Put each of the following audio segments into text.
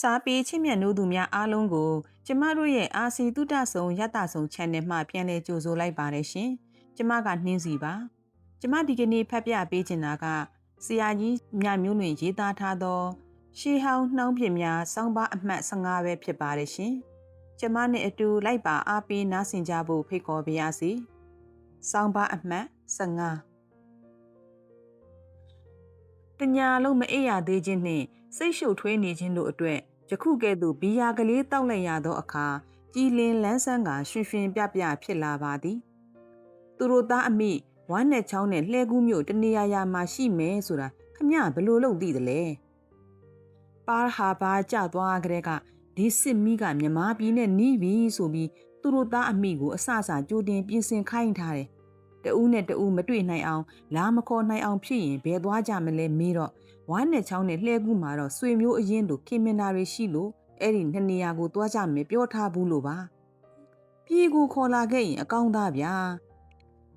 စားပေးချစ်မြတ်နိုးသူများအားလုံးကို ကျမတို့ရဲ့အာစီတုတဆုံရတဆုံ channel မှာပြန်လည်ကြိုဆိုလိုက်ပါတယ်ရှင်။ကျမကနှင်းစီပါ။ကျမဒီကနေ့ဖတ်ပြပေးချင်တာကဆရာကြီးမြမျိုးတွင်ရေးသားထားသော ရှေးဟောင်းနှောင်းပြများစောင်းပါအမှတ်15ပဲဖြစ်ပါတယ်ရှင်။ကျမနဲ့အတူလိုက်ပါအားပေးနားဆင်ကြဖို့ဖိတ်ခေါ်ပါရစေ။စောင်းပါအမှတ်15 တညာလုံးမအိပ်ရသေးခြင်းနှင့်စိတ်ရှုပ်ထွေးနေခြင်းတို့အတွက်ယခုကဲ့သို့ဘီယာကလေးတောက်လိုက်ရသောအခါကြည်လင်လန်းဆန်းကရွှင်ရွှင်ပြပြဖြစ်လာပါသည်သူတို့သားအမိဝမ်းနဲ့ချောင်းနဲ့လှဲကူးမျိုးတနေရာရာမှာရှိမယ်ဆိုတာခမဘလို့လုပ်သိတယ်လဲပါဟာဘာကြသွားကြတဲ့ကဒီစစ်မီးကမြမာပြည်နဲ့နီးပြီဆိုပြီးသူတို့သားအမိကိုအဆအဆကြိုတင်ပြင်ဆင်ခိုင်းထားတယ် တဦးနဲ့တဦးမတွေ့နိုင်အောင်လာမခေါ်နိုင်အောင်ဖြစ်ရင်ဘယ်သွားကြမလဲမေးတော့ဝမ်းနဲ့ချောင်းနဲ့လှဲကူးမှာတော့ဆွေမျိုးအရင်တို့ခင်မင်နာတွေရှိလို့အဲ့ဒီနှစ်နေရာကိုသွားကြမယ်ပြောထားဘူးလို့ပါပြေကိုခေါ်လာခဲ့ရင်အကောင်းသားဗျာ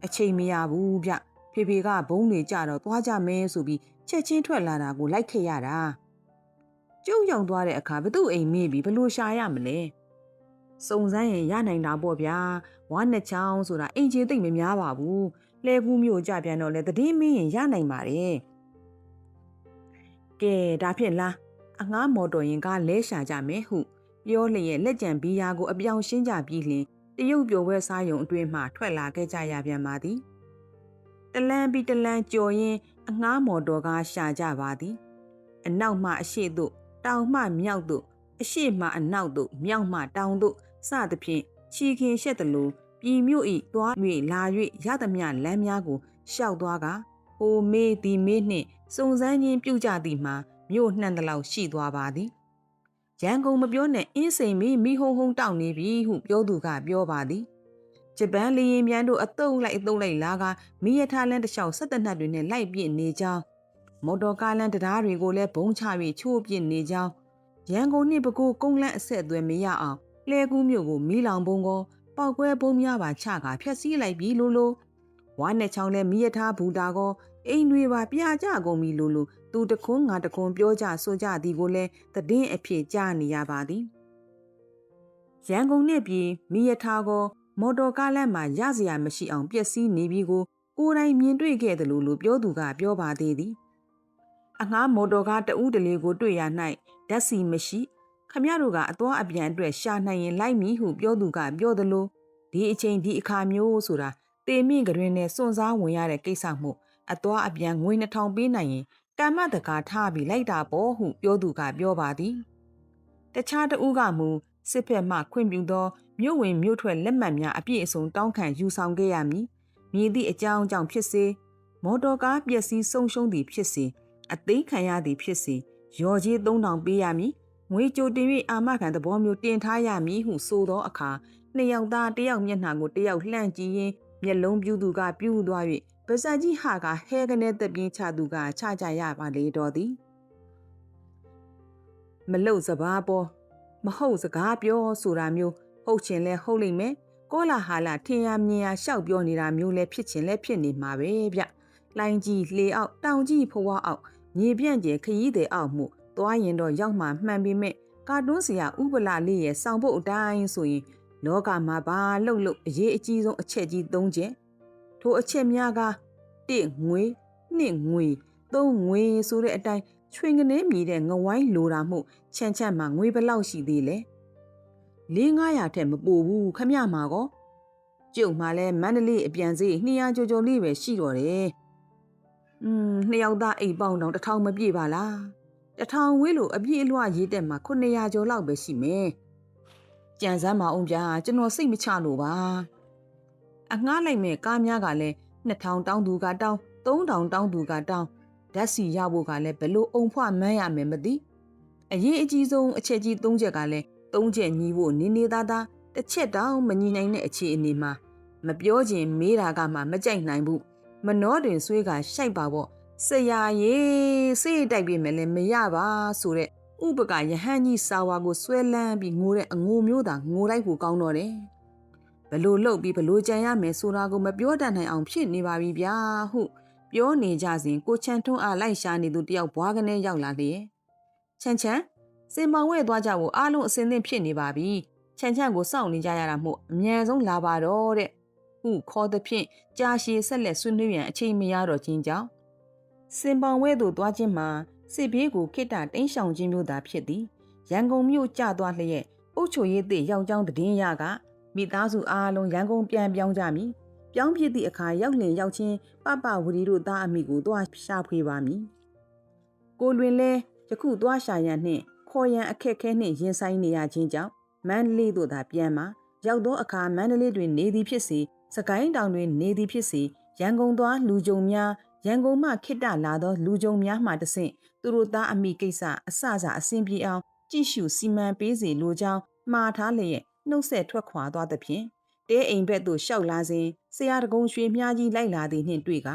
အချိန်မရဘူးဗျဖေဖေကဘုံတွေကြတော့သွားကြမယ်ဆိုပြီးချက်ချင်းထွက်လာတာကိုလိုက်ခဲ့ရတာကျုံရောက်သွားတဲ့အခါဘသူ့အိမ်မေးပြီးဘလို့ရှာရမလဲ စုံစမ်းရင်ရနိုင်တာပေါ့ဗျာဝါနဲ့ချောင်းဆိုတာအင်ဂျင်သိမ့်မများပါဘူးလဲကူးမျိုးကြပြန်တော့လေတည်င်းမင်းရင်ရနိုင်ပါတယ်ကဲဒါဖြင့်လားအငှားမော်တော်ယာဉ်ကလဲရှာကြမယ်ဟုပြောလျက်လက်ကြံဘီယာကိုအပြောင်ရှင်းကြပြီးလျှင်တရုတ်ပြိုဝဲစားယုံအတွင်းမှထွက်လာခဲ့ကြရပြန်ပါသည်တလန်းပြီးတလန်းကြော်ရင်အငှားမော်တော်ကားရှာကြပါသည်အနောက်မှအရှိသို့တောင်မှမြောက်သို့အရှိမှအနောက်သို့မြောက်မှတောင်သို့ စသဖြင့်ချီခင်ရှက်သလိုပြည်မြို့ဤသွား၍လာ၍ရသမျှလမ်းများကိုရှောက်သွားကဟိုမေးဒီမေးနှင့်စုံစမ်းခြင်းပြုကြသည်မှာမြို့နှံ့တလောက်ရှိသွားပါသည်ရန်ကုန်မပြောနဲ့အင်းစိန်မီမိဟုံဟုံတောက်နေပြီဟုပြောသူကပြောပါသည်ဂျပန်လေရင်မြန်တို့အတုံးလိုက်အတုံးလိုက်လာကမိရထားလန်းတစ်လျှောက်ဆက်တနတ်တွေနဲ့လိုက်ပြစ်နေကြောင်းမော်တော်ကားလန်းတရားတွေကိုလည်းဘုံချပြီးချိုးပြစ်နေကြောင်းရန်ကုန်နှင့်ပကိုးကုန်းလန်းအဆက်အသွယ်မရအောင် လဲကူးမြို့ကိုမီးလောင်ပုံကောပောက်ကွဲပုံများပါချကဖျက်ဆီးလိုက်ပြီလို့လို့ဝါနဲ့ချောင်းလဲမိရထားဘူတာကောအိမ်တွေပါပြာကြကုန်ပြီလို့လို့သူတခွန်းငါတခွန်းပြောကြဆိုကြသည်ကိုလည်းတည်င်းအဖြစ်ကြားနေရပါသည်ရန်ကုန်နဲ့ပြည်မိရထားကောမော်တော်ကားလမ်းမှာရစရာမရှိအောင်ပျက်စီးနေပြီကိုကိုယ်တိုင်မြင်တွေ့ခဲ့တယ်လို့လို့ပြောသူကပြောပါသေးသည်အငှားမော်တော်ကားတဦးတလေကိုတွေ့ရ၌ဓာတ်စီမရှိ ခမရတို့ကအသွားအပြန်အတွက်ရှာနိုင်ရင်လိုက်မည်ဟုပြောသူကပြောသလိုဒီအချိန်ဒီအခါမျိုးဆိုတာတေမြင့်ကရင်နဲ့စွန့်စားဝင်ရတဲ့ကိစ္စမှုအသွားအပြန်ငွေ2000ပေးနိုင်ရင်ကမ္မတကာထားပြီးလိုက်တာပေါ့ဟုပြောသူကပြောပါသည်တခြားတဦးကမူစစ်ဖက်မှခွင့်ပြုသောမြို့ဝင်မြို့ထွက်လက်မှတ်များအပြည့်အစုံတောင်းခံယူဆောင်ခဲ့ရမည်မြည်သည့်အကြောင်းကြောင့်ဖြစ်စေမော်တော်ကားပျက်စီးဆုံးရှုံးသည်ဖြစ်စေအသိခံရသည်ဖြစ်စေရော်ကြီး3000ပေးရမည် ငွေကြိုတင်၍အာမခံသဘောမျိုးတင်ထားရမည်ဟုဆိုသောအခါနှစ်ယောက်သားတယောက်မျက်နှာကိုတယောက်လှန့်ကြည့်ရင်းမျက်လုံးပြူးသူကပြူးသွား၍ပါဇက်ကြီးဟာကဟဲကနေတက်ပြင်းချသူကချကြရပါလေတော်သည်မလုတ်စဘာပေါ်မဟုတ်စကားပြောဆိုတာမျိုးဟုတ်ချင်လဲဟုတ်လိမ့်မယ်ကောလာဟာလာထင်ရမြင်ရရှောက်ပြောနေတာမျိုးလဲဖြစ်ချင်လဲဖြစ်နေမှာပဲဗျလိုင်းကြီးလေအောက်တောင်ကြီးဖွားအောက်မြေပြန့်ကျယ်ခရီးတဲ့အောက်မှု သွားရင်တော့ရောက်မှမှန်ပေမဲ့ကာတွန်းစရာဥပလာလေးရဲ့စောင်ဖို့အတိုင်းဆိုရင်လောကမှာဘာလှုပ်လို့အရေးအကြီးဆုံးအချက်ကြီး၃ချက်ထိုအချက်များက1ငွေ2ငွေ3ငွေဆိုတဲ့အတိုင်းချွင်ကနေမြည်တဲ့ငဝိုင်းလိုတာမှုချမ်းချမ်းမှာငွေဘလောက်ရှိသေးလဲ၄900ထက်မပိုဘူးခမရမှာကောကျုပ်မှလည်းမန္တလေးအပြန်စေး200ကျော်ကျော်လေးပဲရှိတော့တယ်อืมနှစ်ယောက်သားအိမ်ပေါင်းတောင်တစ်ထောင်မပြည့်ပါလား တထောင်ဝေးလို့အပြည့်အလွှရေးတက်မှာ900ကျော်လောက်ပဲရှိမယ်ကြံစမ်းမအောင်ဗျာကျွန်တော်စိတ်မချလို့ပါအငှားလိုက်မဲ့ကားများကလည်း2000တောင်းသူကတောင်း3000တောင်းသူကတောင်းဓာတ်စီရဖို့ကလည်းဘလို့အုံဖွမန်းရမယ်မသိအရေးအကြီးဆုံးအချက်ကြီး3ချက်ကလည်း3ချက်ညီဖို့နေနေသားသားတစ်ချက်တောင်မညီနိုင်တဲ့အခြေအနေမှာမပြောခြင်းမေးတာကမှမကြိုက်နိုင်ဘူးမနှောတွင်ဆွေးကရှိုက်ပါပေါ့ ဆရာရေစေးတိုက်ပြမယ်လည်းမရပါဆိုတဲ့ဥပကယဟန်ကြီးစာဝါကိုဆွဲလန်းပြီးငိုတဲ့အငိုမျိုးသာငိုလိုက်ဖို့ကောင်းတော့တယ်ဘလို့လှုပ်ပြီးဘလို့ကြံရမယ်ဆိုတာကိုမပြောတတ်နိုင်အောင်ဖြစ်နေပါပြီဗျာဟုပြောနေကြစဉ်ကိုချန်ထွန်းအားလိုက်ရှာနေသူတယောက်ဘွားကနေရောက်လာလေချန်ချန်စစင်ပောင်ဝဲသွားကြဖို့အားလုံးအစင်းသင့်ဖြစ်နေပါပြီချန်ချန်ကိုစောင့်နေကြရတာမို့အမြန်ဆုံးလာပါတော့တဲ့ဟုခေါ်သဖြင့်ကြာရှည်ဆက်လက်ဆွေးနွေးရန်အချိန်မရတော့ခြင်းကြောင့် စင်ပောင်ဝဲသို့သွားခြင်းမှာစစ်ဘေးကိုခိတ္တတင်းရှောင်ခြင်းမျိုးသာဖြစ်သည်ရန်ကုန်မြို့ကျသွားလျက်အုတ်ချိုရည်သည့်ရောင်ကျောင်းတည်င်းရကမိသားစုအားလုံးရန်ကုန်ပြန်ပြောင်းကြမည်ပြောင်းဖြစ်သည့်အခါရောက်လင်ရောက်ချင်းပပဝရီတို့သားအမိကိုသွားရှာဖွေပါမည်ကိုလွင်လဲယခုသွားရှာရန်နှင့်ခေါ်ရန်အခက်ခဲနှင့်ရင်ဆိုင်နေရခြင်းကြောင့်မန္တလေးသို့သာပြန်มาရောက်သောအခါမန္တလေးတွင်နေသည်ဖြစ်စေစကိုင်းတောင်တွင်နေသည်ဖြစ်စေရန်ကုန်သွားလူကြုံများ ရန်ကုန်မှခိတ္တလာသောလူကြုံများမှတဆင့်သူတို့သားအမိကိစ္စအစစအဆင်ပြေအောင်ကြည့်ရှုစီမံပေးစေလိုကြောင်းမှားထားလျက်နှုတ်ဆက်ထွက်ခွာသွားသဖြင့်တဲအိမ်ဘက်သို့ရှောက်လာစဉ်ဆရာတကုံရွှေမြားကြီးလိုက်လာသည်နှင့်တွေ့က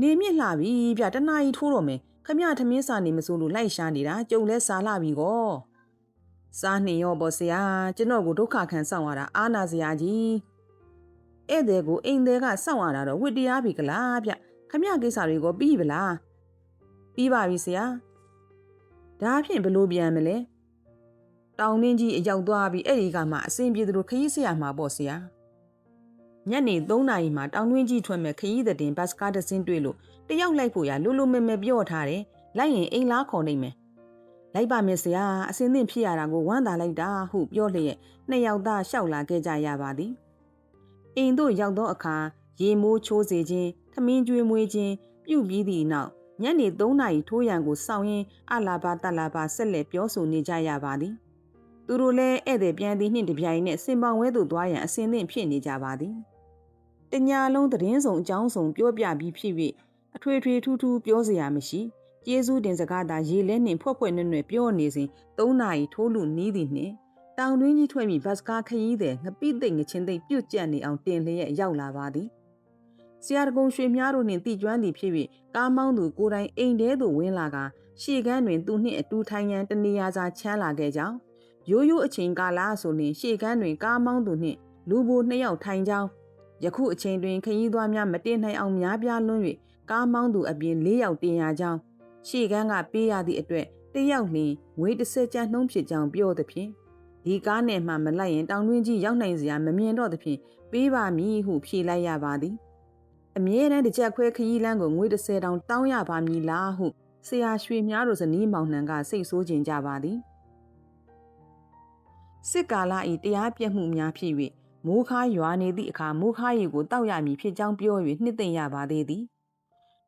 နေမြင့်လှပြီဗျတနာကြီးထိုးတော့မယ်ခမရထမင်းစာနေမစိုးလို့လိုက်ရှာနေတာကြုံလဲစားလာပြီကောစားနေရောပေါ့ဆရာကျွန်တော်ကိုဒုက္ခခံဆောင်ရတာအာနာစရာကြီးဧည့်သည်ကိုအိမ်သည်ကစောင့်ရတာတော့ဝစ်တရားပြီကလားဗျ ခမရကိစ္စတွေကိုပြီးပြီလားပြီးပါပြီဆရာဒါဖြင့်ဘလို့ပြန်မလဲတောင်နှင်းကြီးအရောက်သွားပြီးအဲ့ဒီကမှအစင်ပြေသူတို့ခရီးဆရာမှာပေါ့ဆရာညနေ3နာရီမှာတောင်တွင်းကြီးထွက်မဲ့ခရီးတဲ့တင်ဘတ်စကားတစ်စင်းတွေ့လို့တယောက်လိုက်ဖို့ရလူလူမဲမဲပြော့ထားတယ်လိုက်ရင်အိမ်လားခေါ်နေမယ်လိုက်ပါမယ်ဆရာအစင်းသင့်ဖြစ်ရတာကိုဝမ်းသာလိုက်တာဟုပြောလျက်နှစ်ယောက်သားရှောက်လာခဲ့ကြရပါသည်အိမ်သို့ရောက်သောအခါ ရေမိုးချိုးစေခြင်းထမင်းကျွေးမွေးခြင်းပြုတ်ပြီးသည့်နောက်ညနေ3နာရီထိုးရန်ကိုစောင့်ရင်းအလာဘာတလာဘာဆက်လက်ပြောဆိုနေကြရပါသည်သူတို့လည်းဧည့်သည်ပြန်သည်နှင့်တပြိုင်နက်စင်ပောင်ဝဲသို့သွားရန်အစင်းသင့်ဖြစ်နေကြပါသည်တညာလုံးသတင်းစုံအကြောင်းစုံပြောပြပြီးဖြစ်၍အထွေထွေထူးထူးပြောစရာမရှိကျေးဇူးတင်စကားသာရေလဲနှင့်ဖွက်ဖွက်နွဲ့နွဲ့ပြောနေစဉ်၃နာရီထိုးလူနီးသည်နှင့်တောင်တွင်းကြီးထွက်ပြီးဘတ်စကားခရီးသည်ငပိသိမ့်ငချင်းသိမ့်ပြုတ်ကျက်နေအောင်တင်လျက်ရောက်လာပါသည် ဆရာတကုံရွှေမြားတို့နှင့်တည်ကျွမ်းသည်ဖြစ်၍ကားမောင်းသူကိုယ်တိုင်အိမ်ထဲသို့ဝင်လာကရှေ့ကန်းတွင်သူနှင့်အတူထိုင်ရန်တနေရာစာချမ်းလာခဲ့ကြောင်းရိုးရိုးအချိန်ကာလဆိုရင်ရှေ့ကန်းတွင်ကားမောင်းသူနှင့်လူဘိုနှစ်ယောက်ထိုင်ကြောင်းယခုအချိန်တွင်ခရီးသွားများမတင်နိုင်အောင်များပြားလွန်း၍ကားမောင်းသူအပြင်၄ယောက်တင်ရကြောင်းရှေ့ကန်းကပေးရသည့်အတွက်တယောက်လျင်ငွေ30ကျပ်နှုံးဖြစ်ကြောင်းပြောသည်ဖြင့်ဒီကားနဲ့မှမလိုက်ရင်တောင်တွင်းကြီးရောက်နိုင်စရာမမြင်တော့သဖြင့်ပေးပါမည်ဟုဖြေလိုက်ရပါသည် အမြဲတမ်းတစ်ချက်ခွဲခရီးလမ်းကိုငွေ30တောင်တောင်းရပါမည်လားဟုဆရာရွှေမြားတို့ဇနီးမောင်နှံကစိတ်ဆိုးကျင်ကြပါသည်စစ်ကာလ၏တရားပြတ်မှုများဖြစ်၍မိုးခါရွာနေသည့်အခါမိုးခါရီကိုတောက်ရမည်ဖြစ်ကြောင်းပြော၍နှစ်သိမ့်ရပါသေးသည်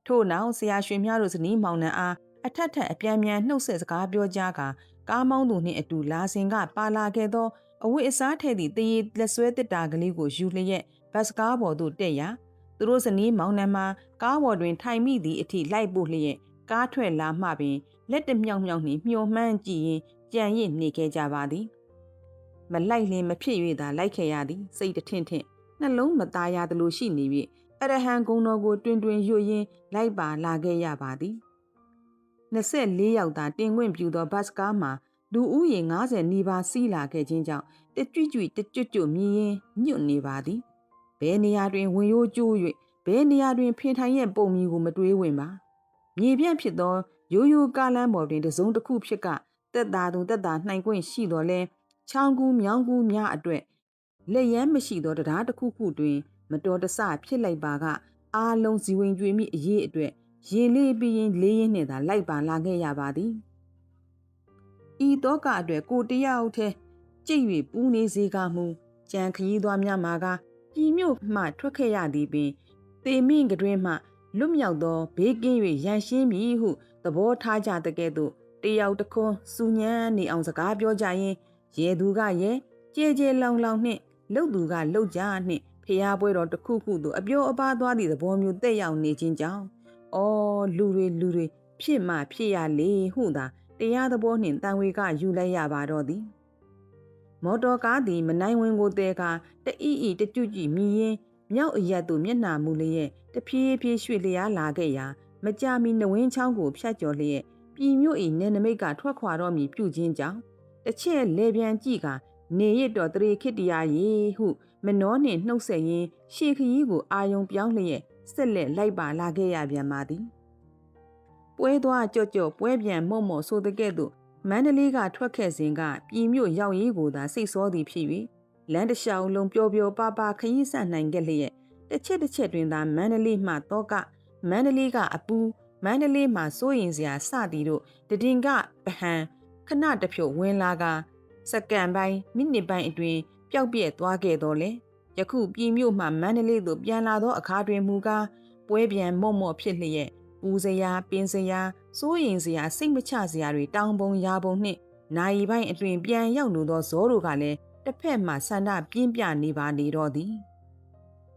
ထို့နောက်ဆရာရွှေမြတို့ဇနီးမောင်နှံအားအထက်ထက်အပြန်ပြန်နှုတ်ဆက်စကားပြောကြကာကားမောင်းသူနှင့်အတူလာစဉ်ကပါလာခဲ့သောအဝိအစားထဲ့သည့်တရေလက်ဆွဲတစ်တာကလေးကိုယူလျက်ဘတ်စကားပေါ်သို့တက်ရာ သူတို့ဇနီးမောင်နှံမှာကားပေါ်တွင်ထိုင်မိသည့်အထိလိုက်ပို့လျက်ကားထွက်လာမှပင်လက်တမြောင်မြောင်နှင့်မျှော်မှန်းကြည့်ရင်ကြံရစ်နေခဲ့ကြပါသည်မလိုက်လင်မဖြစ်၍သာလိုက်ခဲ့ရသည်စိတ်တထင့်ထင့်နှလုံးမသားရသလိုရှိနေ၍အရဟံဂုံတော်ကိုတွင်တွင်ရွရင်းလိုက်ပါလာခဲ့ရပါသည်24ယောက်သာတင်ခွင့်ပြုသောဘတ်စကားမှာလူဦးရေ90နီးပါးစီးလာခဲ့ခြင်းကြောင့်တကြွကြွတကြွကြွမြည်ရင်ညွတ်နေပါသည် ဘယ်နေရာတွင်ဝင်ရိုးကျိုး၍ဘယ်နေရာတွင်ဖင်ထိုင်ရဲ့ပုံမီကိုမတွေးဝင်ပါမြေပြန့်ဖြစ်သောရိုးရိုးကားလမ်းပေါ်တွင်တစုံတစ်ခုဖြစ်ကတက်တာသူတက်တာနှိုင်ခွင့်ရှိတော်လဲချောင်းကူးမြောင်းကူးများအတွက်လက်ရမ်းမရှိသောတရားတစ်ခုခုတွင် မတော်တဆဖြစ်လိုက်ပါက အားလုံးဇီဝင်ကျွေမိအရေးအတွက်ရင်လေးပြီးရင်လေးရင်နဲ့သာလိုက်ပါလာခဲ့ရပါသည်ဤတော့ကအတွက်ကိုတယောက်တည်းကြိတ်၍ပူးနေစေကမူကြံခရီးသွားများမှာက ပြည်မြို့မှထွက်ခဲ့ရသည်ပင်တေမင့်ကတွင်မှလွတ်မြောက်သောဘေးကင်း၍ရန်ရှင်းမည်ဟုသဘောထားကြတဲ့ကဲ့သို့တယောက်တခွန်းစူညံနေအောင်စကားပြောကြရင်ရဲသူကရဲကြဲကြဲလောင်လောင်နှင့်လှုပ်သူကလှုပ်ကြနှင့်ဖျားပွဲတော်တစ်ခုခုသို့အပြောအပါသွားသည့်သဘောမျိုးတက်ရောက်နေခြင်းကြောင့်အော်လူတွေလူတွေဖြစ်မှဖြစ်ရလေဟုသာတရားသဘောနှင့်တန်ဝေကယူလိုက်ရပါတော့သည် မော်တော်ကားသည်မနိုင်ဝင်ကိုတဲကတအီအီတကြွကြည့်မြည်ရင်မြောက်အရက်သို့မျက်နှာမူလျက်တဖြည်းဖြည်းရွှေ့လျားလာခဲ့ရာမကြမီနဝင်းချောင်းကိုဖြတ်ကျော်လျက်ပြည်မြို့၏နယ်နမိတ်ကထွက်ခွာတော့မည်ပြုခြင်းကြောင့်တစ်ချက်လေပြန်ကြည့်ကနေရစ်တော်တရေခစ်တရာရေဟုမနှောနှင့်နှုတ်ဆက်ရင်းရှေခရီးကိုအာယုံပြောင်းလျက်ဆက်လက်လိုက်ပါလာခဲ့ရပြန်ပါသည်ပွဲသွားကြော့ကြော့ပွဲပြန်မော့မော့ဆိုတဲ့ကဲ့သို့ မမန္တလေးကထွက်ခဲ့စဉ်ကပြည်မြို့ရောက်ရေးကိုသာစိတ်ဆောသည်ဖြစ်၍လမ်းတစ်လျှောက်လုံးပျော်ပျော်ပါပါခရီးဆက်နိုင်ခဲ့လျက်တစ်ချက်တစ်ချက်တွင်သာမန္တလေးမှတော့ကမန္တလေးကအပူမန္တလေးမှစိုးရင်စရာစသည်တို့တည်င်ကပဟံခဏတစ်ဖြုတ်ဝင်လာကစက္ကန့်ပိုင်းမိနစ်ပိုင်းအတွင်းပျောက်ပြက်သွားခဲ့တော့လေယခုပြည်မြို့မှမန္တလေးသို့ပြန်လာသောအခါတွင်မူကားပွဲပြန်မော့မော့ဖြစ်လျက် ပူစရာပင်စရာစိုးရင်စရာစိတ်မချစရာတွေတောင်းပုံရာပုံနှင့်နိုင်ပိုင်းအတွင်ပြန်ရောက်လိုသောဇောတို့ကလည်းတစ်ဖက်မှဆန္ဒပြင်းပြနေပါနေတော့သည်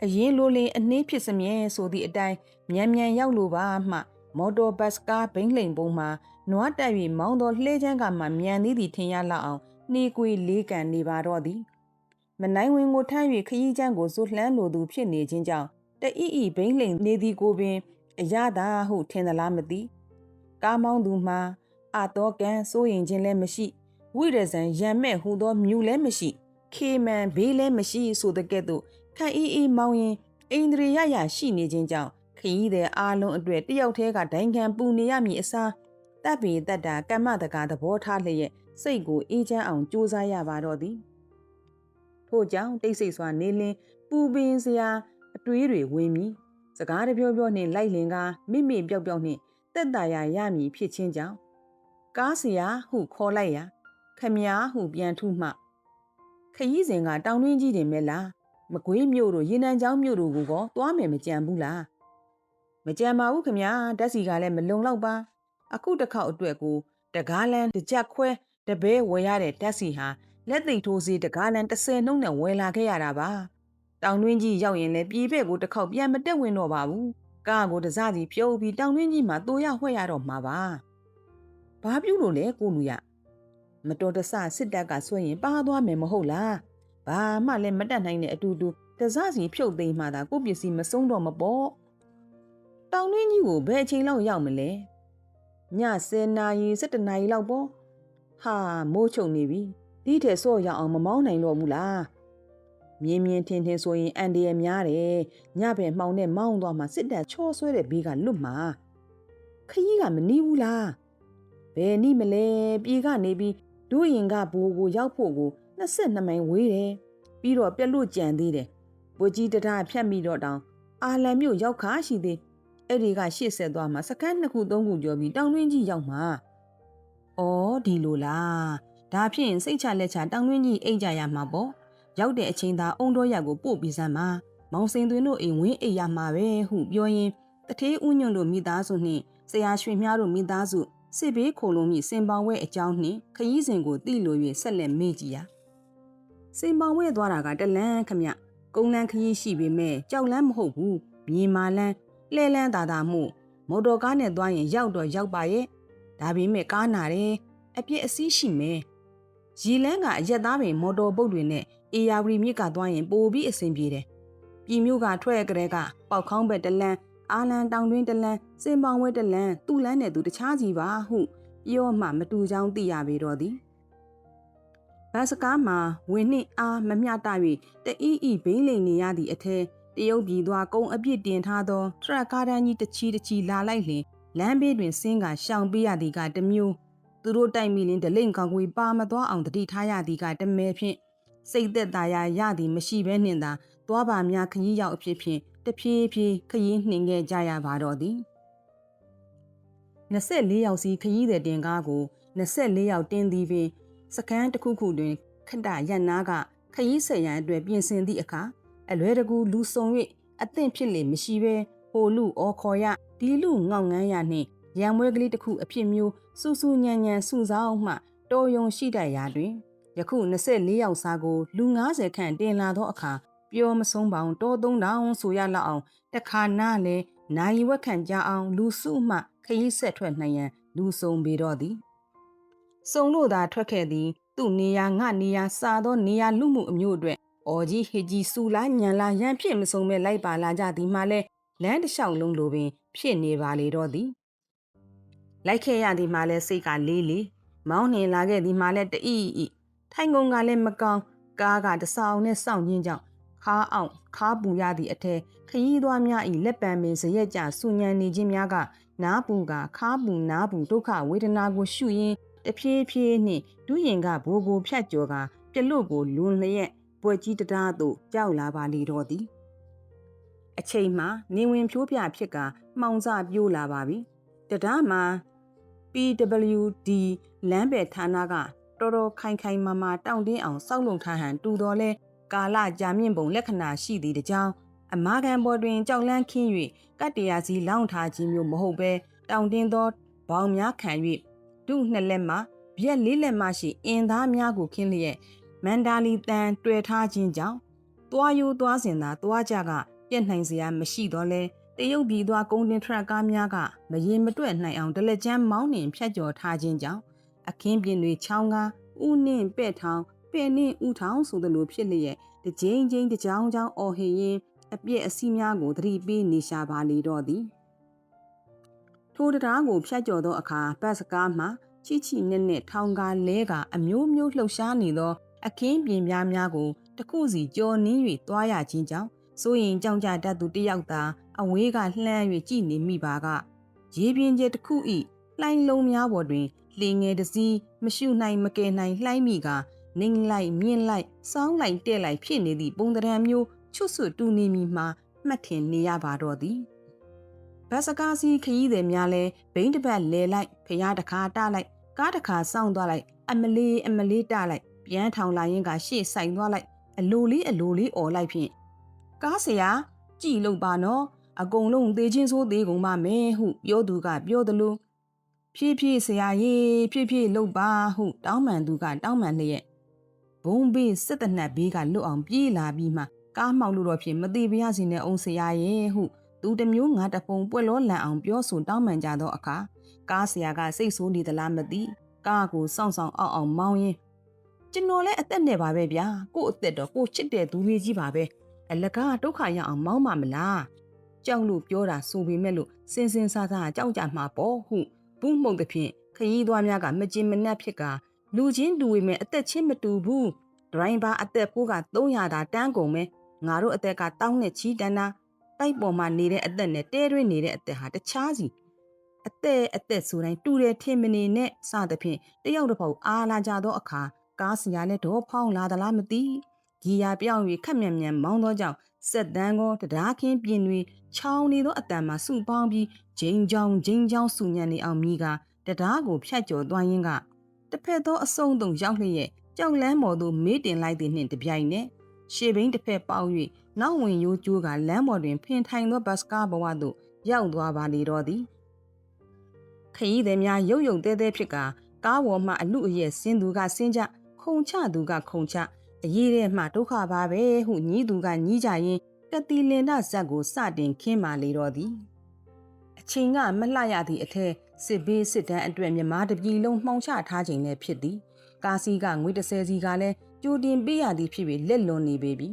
အရင်လိုလင်အနှင်းဖြစ်စမြဲဆိုသည့်အတိုင်းမြန်မြန်ရောက်လိုပါမှမော်တော်ဘတ်ကားဘိန်းလိန်ပုံမှာနွားတက်၍မောင်းသောလှဲချမ်းကမှမြန်သည်သည်ထင်ရလောက်အောင်နှီးကွေးလေးကန်နေပါတော့သည်မနိုင်ဝင်ကိုထမ်း၍ခရီးချမ်းကိုစိုးလှမ်းလိုသူဖြစ်နေခြင်းကြောင့်တအီအီဘိန်းလိန်နေသည်ကိုပင် အရသာဟုထင်သလားမသိကားမောင်းသူမှာအာတော့ကန်စိုးရင်ခြင်းလည်းမရှိဝိရဇံရံမဲ့ဟူသောမြူလည်းမရှိခေမန်ဘေးလည်းမရှိဆိုတဲ့ကဲ့သို့ခန့်အီအီမောင်းရင်အိန္ဒြေရရရှိနေခြင်းကြောင့်ခရီးသည်အားလုံးအတွက်တယောက်တည်းကဒိုင်ခံပူနေရမည်အစားတပ်ပေတက်တာကမ္မတကာသဘောထားလျက်စိတ်ကိုအေးချမ်းအောင်ကြိုးစားရပါတော့သည်ထို့ကြောင့်တိတ်ဆိတ်စွာနေလင်းပူပင်စရာအတွေးတွေဝင်မည် စကားတပြောပြောနှင့်လိုက်လင်ကမိမိပြောက်ပြောက်နှင့်တက်တာရရမည်ဖြစ်ခြင်းကြောင့်ကားစရာဟုခေါ်လိုက်ရာခမည်းဟုပြန်ထုမှခရီးစဉ်ကတောင်တွင်းကြီးတင်မဲ့လားမကွေးမြို့တို့ရေနံချောင်းမြို့တို့ကိုကောသွားမယ်မကြံဘူးလားမကြံပါဘူးခမည်းဓာတ်စီကလည်းမလုံလောက်ပါအခုတစ်ခေါက်အတွက်ကိုတကားလန်းတစ်ကြက်ခွဲတပဲဝယ်ရတဲ့ဓာတ်စီဟာလက်သိထိုးစီတကားလန်း30နှုန်းနဲ့ဝယ်လာခဲ့ရတာပါ တောင်တွင်းကြီးရောက်ရင်လည်းပြည်ဘက်ကိုတစ်ခေါက်ပြန်မတက်ဝင်တော့ပါဘူးကားကိုတစားစီဖြုတ်ပြီးတောင်တွင်းကြီးမှာတိုးရဝှက်ရတော့မှာပါဘာပြုလို့လဲကိုလူရမတော်တဆစစ်တပ်ကဆွဲရင်ပါသွားမယ်မဟုတ်လားဘာမှလည်းမတတ်နိုင်တဲ့အတူတူတစားစီဖြုတ်သိမ်းမှသာကိုပစ္စည်းမဆုံးတော့မပေါ့တောင်တွင်းကြီးကိုဘယ်အချိန်လောက်ရောက်မလဲည10နာရီ17နာရီလောက်ပေါ့ဟာမိုးချုံနေပြီဒီထဲဆော့ရအောင်မမောင်းနိုင်တော့ဘူးလား မြင်းမြင်းထင်းထင်းဆိုရင်အန်ဒီရများတယ်ညဘက်မှောင်နဲ့မောင်းသွားမှစစ်တပ်ချောဆွဲတဲ့ဘေးကလွတ်မှာခကြီးကမနီးဘူးလားဘယ်နီးမလဲပြေကနေပြီးဒူးရင်ကဘူကိုရောက်ဖို့ကို22မိုင်ဝေးတယ်ပြီးတော့ပြက်လို့ကြံသေးတယ်ဘိုကြီးတရဖြတ်မိတော့တောင်အာလံမြို့ရောက်ခါရှိသေးအဲ့ဒီကရှေ့ဆက်သွားမှစကန်းနှစ်ခုသုံးခုကျော်ပြီးတောင်တွင်းကြီးရောက်မှာ။အော်ဒီလိုလား။ဒါဖြင့်စိတ်ချလက်ချတောင်တွင်းကြီးအိတ်ကြရမှာပေါ့။ ရောက်တဲ့အချိန်သာအုံတော်ရက်ကိုပို့ပြီးစမ်းပါ။မောင်စိန်သွင်းတို့အိမ်ဝင်းအိတ်ရမှာပဲဟုပြောရင်တထေးဥညွန့်တို့မိသားစုနှင့်ဆရာရွှေမြတို့မိသားစုစစ်ဘေးခိုလုံးမိစင်ပောင်ဝဲအကြောင်းနှင့်ခရီးစဉ်ကိုတိလို၍ဆက်လက်မေ့ကြည့်ရ။စင်ပောင်ဝဲသွားတာကတလန်းခမကုန်းလန်းခရီးရှိပေမဲ့ကြောက်လန်းမဟုတ်ဘူး။မြေမာလန်းလှဲလန်းသာသာမှုမော်တော်ကားနဲ့သွားရင်ရောက်တော့ရောက်ပါရဲ့ဒါပေမဲ့ကားနာတယ်အပြစ်အစည်းရှိမယ်ရီလန်းကအရက်သားပင်မော်တော်ပုတ်တွေနဲ့ အေယာဝရီမြစ်ကသွားရင်ပိုပြီးအဆင်ပြေတယ်ပြည်မျိုးကထွက်ကြတဲ့ကပေါက်ခေါင်းဘက်တလန်းအာလန်တောင်တွင်းတလန်းစင်ပောင်ဝဲတလန်းသူ့လန်းနဲ့သူတခြားစီပါဟုပြောမှမတူချောင်းသိရပေတော့သည်ဘတ်စကားမှာဝင်နှင့်အားမမျှတ၍တအီးအီဘိန်းလိန်နေရသည့်အထက်တရုတ်ပြည်သွားကုန်းအပြစ်တင်ထားသောထရက်ကားတန်းကြီးတစ်ချီတစ်ချီလာလိုက်လျင်လမ်းဘေးတွင်ဆင်းကရှောင်ပေးရသည်ကတမျိုးသူတို့တိုက်မိလင်းဒလိန်ကောင်ကွေပါမသွားအောင်တတိထားရသည်ကတမဲဖြင့် စိတ်သက်သာရရသည်မရှိဘဲနှင့်သာသွားပါများခကြီးရောက်အဖြစ်ဖြင့်တဖြည်းဖြည်းခရီးနှင်ခဲ့ကြရပါတော့သည်24ယောက်စီခရီးသည်တင်ကားကို24ယောက်တင်သည်ပင်စကန်းတစ်ခုခုတွင်ခဏရက်နာကခရီးဆက်ရန်အတွက်ပြင်ဆင်သည့်အခါအလွဲတကူလူဆုံ၍အသင့်ဖြစ်လေမရှိဘဲဟိုလူအော်ခေါ်ရဒီလူငောက်ငန်းရနှင့်ရံမွဲကလေးတစ်ခုအဖြစ်မျိုးစူးစူးညံညံစူဆောင်မှတော်ယုံရှိတတ်ရာတွင် ယခု24ယောက်စားကိုလူ90ခန့်တင်လာသောအခါပြောမဆုံးပေါင်းတော3000ဆိုရလောက်အောင်တခါနားလေနိုင်ဝက်ခန့်ကြအောင် လူစုမှခရီးဆက်ထွက်နိုင်ရန်လူစုံပေတော့သည်စုံလို့သာထွက်ခဲ့သည် သူ့နေရာငါနေရာစားသောနေရာလူမှုအမျိုးအတွက်အော်ကြီးဟေကြီးစူလာညံလာရန်ဖြစ်မဆုံးမဲ့လိုက်ပါလာကြသည်မှလည်းလမ်းတစ်လျှောက်လုံးလိုပင် ဖြစ်နေပါလေတော့သည်လိုက်ခဲ့ရသည်မှလည်းစိတ်ကလေးလေးမောင်းနှင်လာခဲ့သည်မှလည်းတအီအီ ထိုင်ကုန်ကလည်းမကောင်းကားကတဆောင်နဲ့စောင့်ရင်းကြောင့်ခါအောင်ခါပူရသည့်အထက်ခရီးသွားများ၏လက်ပံပင်ဇရက်ကြဆူညံနေခြင်းများကနားပူကခါပူနားပူဒုက္ခဝေဒနာကိုရှုရင်းတဖြည်းဖြည်းနှင့်ဒုရင်ကဘိုးကိုဖြတ်ကျော်ကပြလွတ်ကိုလွန်လျက်ပွဲကြီးတရားသို့ကြောက်လာပါလေတော့သည်အချိန်မှနေဝင်ဖြိုးပြဖြစ်ကမှောင်စပြိုးလာပါပြီတရားမှာ PWD လမ်းပဲဌာနက တော်တော်ခိုင်ခိုင်မာမာတောင့်တင်းအောင်စောက်လုံထားဟန်တူတော်လဲကာလကြာမြင့်ပုံလက္ခဏာရှိသည်တကြောင်အမာခံပေါ်တွင်ကြောက်လန့်ခင်း၍ကတ္တရာစီလောင်းထားခြင်းမျိုးမဟုတ်ဘဲတောင်တင်းသောဘောင်များခံ၍ဒုနှစ်လက်မှပြက်လေးလက်မှရှိအင်သားများကိုခင်းလျက်မန္တာလီတန်တွေ့ထားခြင်းကြောင့်သွားယိုးသွားစင်သာသွားကြကပြက်နိုင်စရာမရှိတော့လဲတရုတ်ပြည်သွားကုန်တင်ထရက်ကားများကမရင်မတွက်နိုင်အောင်ဒလက်ချမ်းမောင်းနှင်ဖြတ်ကျော်ထားခြင်းကြောင့် အခင်းပြင်တွေချောင်းကားဥနှင့်ပဲ့ထောင်ပဲ့နှင့်ဥထောင်ဆိုသလိုဖြစ်လျက်တကြိမ်ကြိမ်တကြောင်ကြောင်အော်ဟင်ရင်အပြည့်အစီများကိုသတိပေးနေရှာပါလေတော့သည်ထိုတရားကိုဖြတ်ကျော်သောအခါဘတ်စကားမှချိချိနဲ့နဲ့ထောင်ကားလဲကအမျိုးမျိုးလှုပ်ရှားနေသော အခင်းပြင်များများကိုတခုစီကြော်နင်း၍သွားရခြင်းကြောင့်စိုးရင်ကြောင်ကြတတ်သူတယောက်သာအဝေးကလှမ်း၍ကြည်နေမိပါကရေပြင်းကျဲတစ်ခုဤလှိုင်းလုံးများပေါ်တွင် လင်းငယ်တစည်းမရှုနိုင်မကယ်နိုင်လှိုင်းမိကနင်းလိုက်မြင့်လိုက်စောင်းလိုက်တဲ့လိုက်ဖြစ်နေသည့်ပုံတရံမျိုးချွတ်ဆွတူနေမိမှာမှတ်ထင်နေရပါတော့သည်ဘတ်စကားစီခရီးသည်များလဲဘိန်းတစ်ပတ်လဲလိုက်ဖျားတစ်ခါတလိုက်ကားတစ်ခါစောင့်သွားလိုက်အမလေးအမလေးတလိုက်ပြန်ထောင်လာရင်ကရှေ့ဆိုင်သွားလိုက်အလိုလေးအလိုလေးអော်လိုက်ဖြင့်ကားဆရာကြည်လို့ပါနော်အကုန်လုံးသေးချင်းဆိုးသေးကုန်ပါမယ်ဟုပြောသူကပြောသလို ဖြည်းဖြည်းဆရာကြီးဖြည်းဖြည်းလှုပ်ပါဟုတောင်းပန်သူကတောင်းပန်လျက်ဘုံဘေးစစ်တနတ်ဘေးကလွတ်အောင်ပြေးလာပြီးမှကားမှောက်လို့တော့ဖြင့်မသေးပါရစီနဲ့အောင်ဆရာရဲ့ဟုသူတမျိုးငါတပုံပွက်လောလန်အောင်ပြောဆိုတောင်းပန်ကြသောအခါကားဆရာကစိတ်ဆိုးနေသလားမသိကားကိုစောင့်ဆောင်အောင်အောင်မောင်းရင်းကျွန်တော်လည်းအသက်နဲ့ပါပဲဗျာကို့အသက်တော့ကိုချစ်တဲ့သူလေးကြီးပါပဲအလကားဒုက္ခရအောင်မောင်းပါမလားကြောက်လို့ပြောတာဆိုပေမဲ့လို့စင်စင်ဆာဆာကြောက်ကြမှာပေါ့ဟု ဘူးမှုန်သဖြင့်ခရီးသွားများကမကျင်မနှက်ဖြစ်ကလူချင်းတူဝေမဲ့အသက်ချင်းမတူဘူးဒရိုင်ဘာအသက်ဖိုးက300တာတန်းကုန်မဲငါတို့အသက်ကတောင်းနဲ့ချီတန်းတာတိုက်ပေါ်မှာနေတဲ့အသက်နဲ့တဲတွင်းနေတဲ့အသက်ဟာတခြားစီအသက်အသက်ဆိုတိုင်းတူတယ်ထင်မနေနဲ့စသဖြင့်တယောက်တစ်ပေါက်အားလာကြသောအခါကားစရာလည်းတော့ဖောင်းလာသလားမသိ ဂီယာပြောင်း၍ခက်မြန်မြန်မောင်းသောကြောင့်စက်တန်းကောတရားခင်းပြင်တွေချောင်းနေသောအတန်မှစုပေါင်းပြီးဂျိန်ချောင်းဂျိန်ချောင်းဆူညံနေအောင်မိကတရားကိုဖြတ်ကျော်သွားရင်းကတစ်ဖက်သောအစုံတုံရောက်လျက်ကြောက်လန်းပေါ်သို့မေးတင်လိုက်သည်နှင့်တပြိုင်နက်ရှေဘိန်းတစ်ဖက်ပေါက်၍နောက်ဝင်ရိုးကျိုးကလမ်းပေါ်တွင်ဖင်ထိုင်သောဘတ်စကားဘဝသို့ရောက်သွားပါလေတော့သည်ခရီးသည်များရုပ်ယုံတဲတဲဖြစ်ကကားပေါ်မှအလူအယက်ဆင်းသူကဆင်းကြခုံချသူကခုံချ အရေးထဲမှဒုက္ခပါပဲဟုညီးသူကညီးကြရင်ကတိလင်ဒဇက်ကိုစတင်ခင်းမာလေတော့သည်အချိန်ကမလှရသည့်အထက်စစ်ဘေးစစ်တမ်းအတွက်မြမာတပြည်လုံးမှောင်ချထားခြင်းလည်းဖြစ်သည်ကာစီကငွေ30စီကလည်းကြိုတင်ပေးရသည်ဖြစ်ပြီးလက်လွန်နေပေပြီ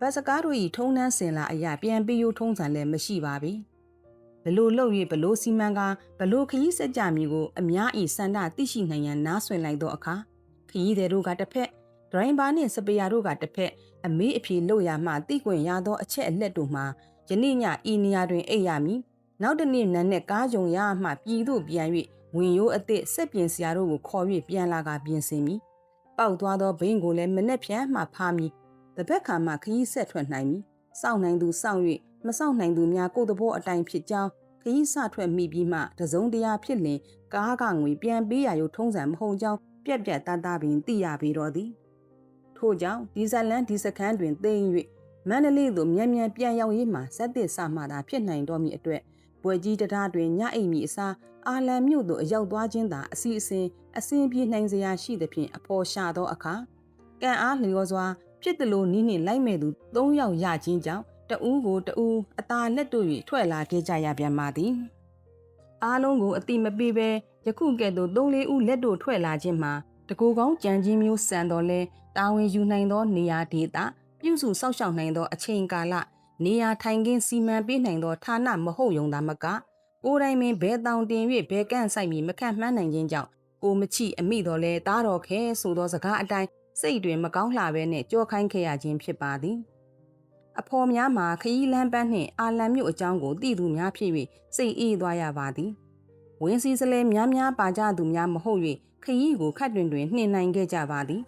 ဘတ်စကားတို့၏ထုံးနှန်းစင်လာအရာပြန်ပေးရိုးထုံးစံလည်းမရှိပါပြီဘလို့လှုပ်၍ဘလို့စီမံကဘလို့ခရီးစက်ကြမည်ကိုအများဤစန္ဒသိရှိနိုင်ရန်နားဆွင်လိုက်သောအခါခရီးသည်တို့ကတစ်ဖက် ဒရိုင်ဘာနှင့်စပီယာတို့ကတစ်ဖက်အမေးအဖြေလို့ရမှသိခွင့်ရသောအချက်အလက်တို့မှာယနေ့ညဤနေရာတွင်အိပ်ရမည်နောက်တစ်နေ့နန်းနဲ့ကားကြုံရမှပြည်သို့ပြန်၍ဝင်ရိုးအသည့်စက်ပြင်စရာတို့ကိုခေါ်၍ပြန်လာကပြင်ဆင်မည်ပောက်သွားသောဘိန်းကိုလည်းမနှက်ဖြန်မှဖားမည်တပတ်ခါမှခရီးဆက်ထွက်နိုင်မည်စောင့်နိုင်သူစောင့်၍မစောင့်နိုင်သူများကိုယ်တဘောအတိုင်းဖြစ်ကြောင်းခရီးစထွက်မိပြီးမှတစုံတရာဖြစ်လင်ကားကငွေပြန်ပေးရရုံထုံးစံမဟုတ်ကြောင်းပြက်ပြက်သားသားပင်သိရပေတော့သည် ထို့ကြောင့်ဒီဇလန်ဒီစခန်းတွင်သိမ်း၍မန္တလေးသို့မြန်မြန်ပြန်ရောက်ရေးမှာစက်သစ်စမှသာဖြစ်နိုင်တော့မည်အတွက်ပွဲကြီးတရားတွင်ညအိမ်မီအစားအာလံမြို့သို့အရောက်သွားခြင်းသာအစီအစဉ်အစဉ်ပြေနိုင်စရာရှိသဖြင့်အဖော်ရှာသောအခါကံအားလျော်စွာဖြစ်သလိုနီးနှင့်လိုက်မဲ့သူ၃ယောက်ရခြင်းကြောင့်တဦးကိုတဦးအသာလက်တို့၍ထွက်လာခဲ့ကြရပြန်ပါသည်အားလုံးကိုအတိမပေးဘဲယခုကဲ့သို့၃၄ဦးလက်တို့ထွက်လာခြင်းမှာတကူကောင်းကြံချင်းမျိုးစံတော်လဲ တာဝန်ယူနိုင်သောနေရာဒေသပြုစုစောင့်ရှောက်နိုင်သောအချိန်ကာလနေရာထိုင်ခင်းစီမံပေးနိုင်သောဌာနမဟုတ်ယုံသာမကကိုယ်တိုင်ပင်ဘဲတောင်တင်၍ဘဲကန့်ဆိုင်ပြီးမခန့်မှန်းနိုင်ခြင်းကြောင့်ကိုမချိအမိတော်လဲတားတော်ခဲဆိုသောစကားအတိုင်းစိတ်တွင်မကောင်းလှပဲနဲ့ကြောခိုင်းခဲ့ရခြင်းဖြစ်ပါသည်အဖော်များမှာခရီးလမ်းပန်းနှင့်အာလံမြို့အကြောင်းကိုသိသူများဖြစ်၍စိတ်အေးသွားရပါသည်ဝင်းစည်းစလဲများများပါကြသူများမဟုတ်၍ခရီးကိုခတ်တွင်တွင်နှင်နိုင်ခဲ့ကြပါသည်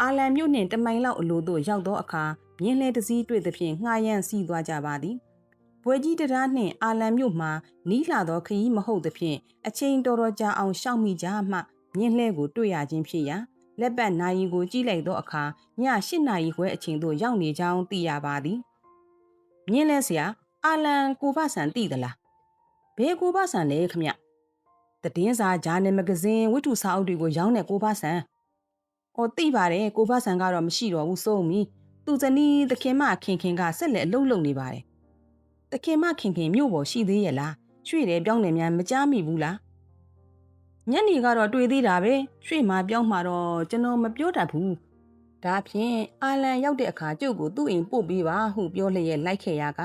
အာလန်မြို့နှင့်တမိုင်လောက်အလိုသို့ရောက်သောအခါမြင်းလဲတစည်းတွေ့သဖြင့်ငှားရမ်းစီးသွားကြပါသည်ဘွယ်ကြီးတရားနှင့်အာလန်မြို့မှနီးလာသောခရီးမဟုတ်သဖြင့်အချိန်တော်တော်ကြာအောင်ရှောက်မိကြမှမြင်းလဲကိုတွေ့ရခြင်းဖြစ်ရာလက်ပတ်နာရီကိုကြည့်လိုက်သောအခါည၈နာရီခွဲအချိန်သို့ရောက်နေကြောင်းသိရပါသည်မြင်းလဲဆရာအာလန်ကိုဖဆန်သိသလားဘယ်ကိုဖဆန်လဲခမရတည်င်းစာဂျာနယ်မဂဇင်းဝတ္ထုစာအုပ်တွေကိုရောင်းတဲ့ကိုဖဆန်။ အော်သိပါတယ်ကိုဖဆန်ကတော့မရှိတော့ဘူးစိုးမီသူဇနီးသခင်မခင်ခင်ကဆက်လက်အလုပ်လုပ်နေပါတယ်။သခင်မခင်ခင်မြို့ပေါ်ရှိသေးရဲ့လား။ရွှေတယ်ပြောင်းတယ်များမကြားမိဘူးလား။ညနေကတော့တွေ့သေးတာပဲ။ရွှေမှာပြောင်းမှာတော့ကျွန်တော်မပြောတတ်ဘူး။ဒါဖြင့်အာလန်ရောက်တဲ့အခါကျုပ်ကိုသူ့အိမ်ပို့ပေးပါဟုပြောလျက်လိုက်ခဲ့ရက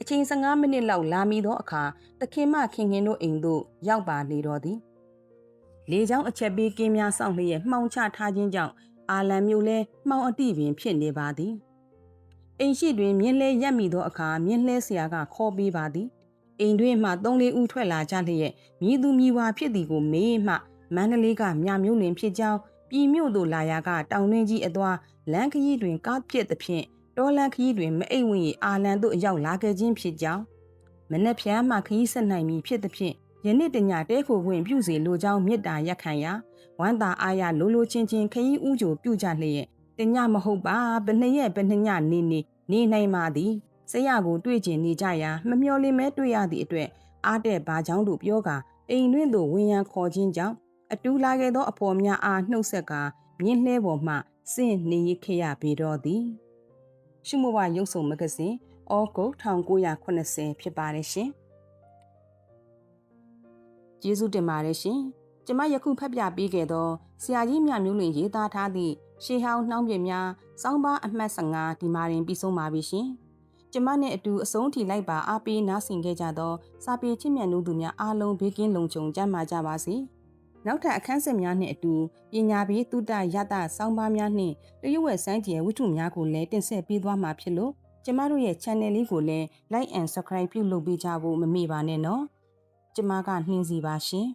အချိန်15မိနစ်လောက်လာမိသောအခါသခင်မခင်ခင်တို့အိမ်သို့ရောက်ပါလေတော့သည် လေချောင်းအချက်ပေးကင်းများစောင့်လျက်မှောင်ချထားခြင်းကြောင့်အာလံမျိုးလဲမှောင်အတိပင်ဖြစ်နေပါသည်အိမ်ရှိတွင်မြင်းလဲရက်မိသောအခါမြင်းလဲဆရာကခေါ်ပေးပါသည်အိမ်တွင်မှသုံးလေးဦးထွက်လာကြလျက်မြည်သူမြည်ဝါဖြစ်သည်ကိုမေးမှမန္တလေးကမြမျိုးလင်ဖြစ်ကြောင်းပြည်မြို့သို့လာရာကတောင်တွင်းကြီးအသွာလမ်းခရီးတွင်ကားပြစ်သဖြင့်တောလန်ခရီးတွင်မအိမ်ဝင်၏အာလန်သို့ရောက်လာခဲ့ခြင်းဖြစ်ကြောင်းမနက်ဖြန်မှခရီးဆက်နိုင်မည်ဖြစ်သဖြင့် ယနေ့တညတဲခိုဝင်ပြုစီလိုကြောင်းမေတ္တာရက်ခံရာဝမ်းသာအားရလိုလိုချင်းချင်းခရီးဥကြိုပြုကြလျက်တညမဟုတ်ပါဘယ်နှစ်ရက်ဘယ်နှစ်ညနေနေနေနိုင်ပါသည်ဆရာကိုတွေ့ကျင်နေကြရာမမျော်လင့်မဲတွေ့ရသည့်အတွက်အားတဲ့ဘာကြောင့်တို့ပြောကာအိမ်တွင်သို့ဝင်ရန်ခေါ်ခြင်းကြောင့်အတူလာခဲ့သောအဖော်များအားနှုတ်ဆက်ကာမြင်းလှဲပေါ်မှစင့်နေရခဲ့ရပေတော့သည်ရှုမဝရုပ်စုံမဂဇင်းဩဂုတ်1980ဖြစ်ပါတယ်ရှင် ကျေးဇူးတင်ပါတယ်ရှင်ကျမယခုဖတ်ပြပေးခဲ့သောဆရာကြီးမြမျိုးလင်ရေးသားထားသည့်ရှေးဟောင်းနှောင်းပြများစောင်းပါအမှတ်15ဒီမာရင်ပြီးဆုံးပါပြီရှင်ကျမနဲ့အတူအဆုံးထိလိုက်ပါအားပေးနားဆင်ခဲ့ကြသောစာပေချစ်မြတ်သူများအားလုံးဘေးကင်းလုံခြုံကြမှာကြပါစေ။နောက်ထပ်အခန်းစစ်များနှင့်အတူပညာပေးတုတရတစောင်းပါးများနှင့်တရွက်စမ်းကျယ်ဝတ္ထုများကိုလည်းတင်ဆက်ပေးသွားမှာဖြစ်လို့ကျမတို့ရဲ့ channel လေးကိုလည်း like and subscribe ပြုလုပ်ပေးကြဖို့မမေ့ပါနဲ့နော် ကျမကနှင်းစီပါရှင်